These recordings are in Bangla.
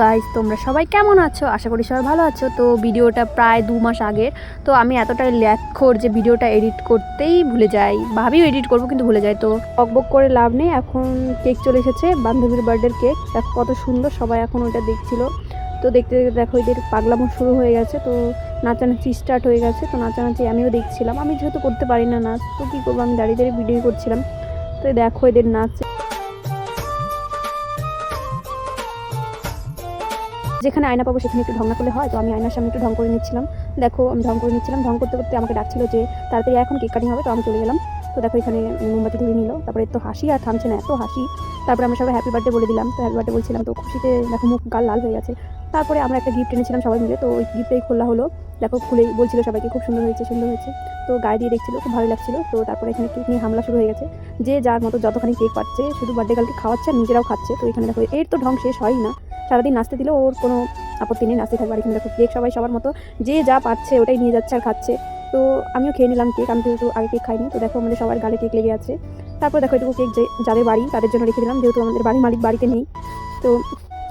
গাইজ তোমরা সবাই কেমন আছো? আশা করি সবাই ভালো আছো। তো ভিডিওটা প্রায় দু মাস আগের। তো আমি এতটাই ল্যাখোর যে ভিডিওটা এডিট করতেই ভুলে যাই। ভাবিও এডিট করব, কিন্তু ভুলে যাই। তো বকবক করে লাভ নেই। এখন কেক চলে এসেছে, বান্ধবীর বার্থডের কেক দেখো কত সুন্দর সবাই এখন ওইটা দেখছিল। তো দেখতে দেখতে দেখো, এদের পাগলামো শুরু হয়ে গেছে। তো নাচানাচি স্টার্ট হয়ে গেছে। তো নাচানাচি আমিও দেখছিলাম। আমি যেহেতু করতে পারি না নাচ, তো কী করব? আমি দাঁড়িয়ে দাঁড়িয়ে ভিডিও করছিলাম। তো দেখো এদের নাচ। যেখানে আয়না পাবো সেখানে একটু ঢং করলে হয়? তো আমি আয়নার সামনে একটু ঢং করে নিচ্ছিলাম। দেখো, আমি ঢং করে নিচ্ছিলাম। ঢং করতে করতে আমাকে ডাকছিল যে, তাড়াতাড়ি এখন, কেক কাটিং হবে। তো আমি চলে গেলাম। তো দেখো, এখানে মোমবাতি ধরে নিল। তারপরে তো হাসি, আর থামছে না এত হাসি। তারপরে আমরা সবাই হ্যাপি বার্থডে বলে দিলাম। তো হ্যাপি বার্থডে বলছিলাম, তো খুশিতে দেখো মুখ গাল লাল হয়ে গেছে। তারপরে আমরা একটা গিফট এনেছিলাম সবাই মিলে। তো ওই গিফটটাই খোলা হলো। দেখো খুলেই বলছিল সবাইকে, খুব সুন্দর হয়েছে সুন্দর হয়েছে। তো গায়ে দিয়ে দেখছিল, খুব ভালো লাগছিল। তো তারপরে এখানে কেক নিয়ে হামলা শুরু হয়ে গেছে। যে যার মতো যতখানি কেক পাচ্ছে, শুধু বার্থডে গার্লকে খাওয়াচ্ছে নিজেরাও খাচ্ছে। তো এখানে দেখো, এর তো ঢং শেষ হয়ই না। সারাদিন নাচতে দিলেও ওর কোনো আপত্তি নেই, নাচতে থাকবে। আর এখানে দেখো কেক সবাই সবার মতো যে যা পাচ্ছে ওটাই নিয়ে যাচ্ছে আর খাচ্ছে। তো আমিও খেয়ে নিলাম কেক আমি যেহেতু আগে কেক খাইনি, তো দেখো আমাদের সবার গালে কেক লেগে আছে। তারপর দেখো এটুকু কেক যাদের বাড়ি, তাদের জন্য রেখে দিলাম, যেহেতু আমাদের বাড়ির মালিক বাড়িতে নেই। তো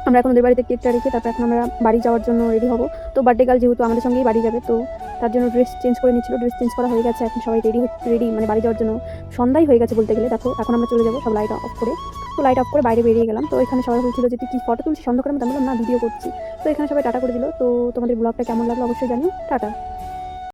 আমরা এখন ওদের বাড়িতে কেকটা রেখে তারপর এখন আমরা বাড়ি যাওয়ার জন্য রেডি হব। তো বার্থডে গার্ল যেহেতু আমাদের সঙ্গেই বাড়ি যাবে, তো তার জন্য ড্রেস চেঞ্জ করে নিচ্ছিল ড্রেস চেঞ্জ করা হয়ে গেছে। এখন সবাই রেডি রেডি মানে বাড়ি যাওয়ার জন্য সন্ধ্যাই হয়ে গেছে বলতে গেলে। দেখো, এখন আমরা চলে যাব সব লাইট অফ করে। তো লাইট অফ করে বাইরে বেরিয়ে গেলাম। তো এখানে সবাই বলছিল যে, তুই কি ফটো তুলছিস? সন্ধ্যা করে আমি বললাম, না ভিডিও করছি। তো এখানে সবাই টাটা করে দিল। তো তোমাদের ব্লগটা কেমন লাগল অবশ্যই জানি টাটা।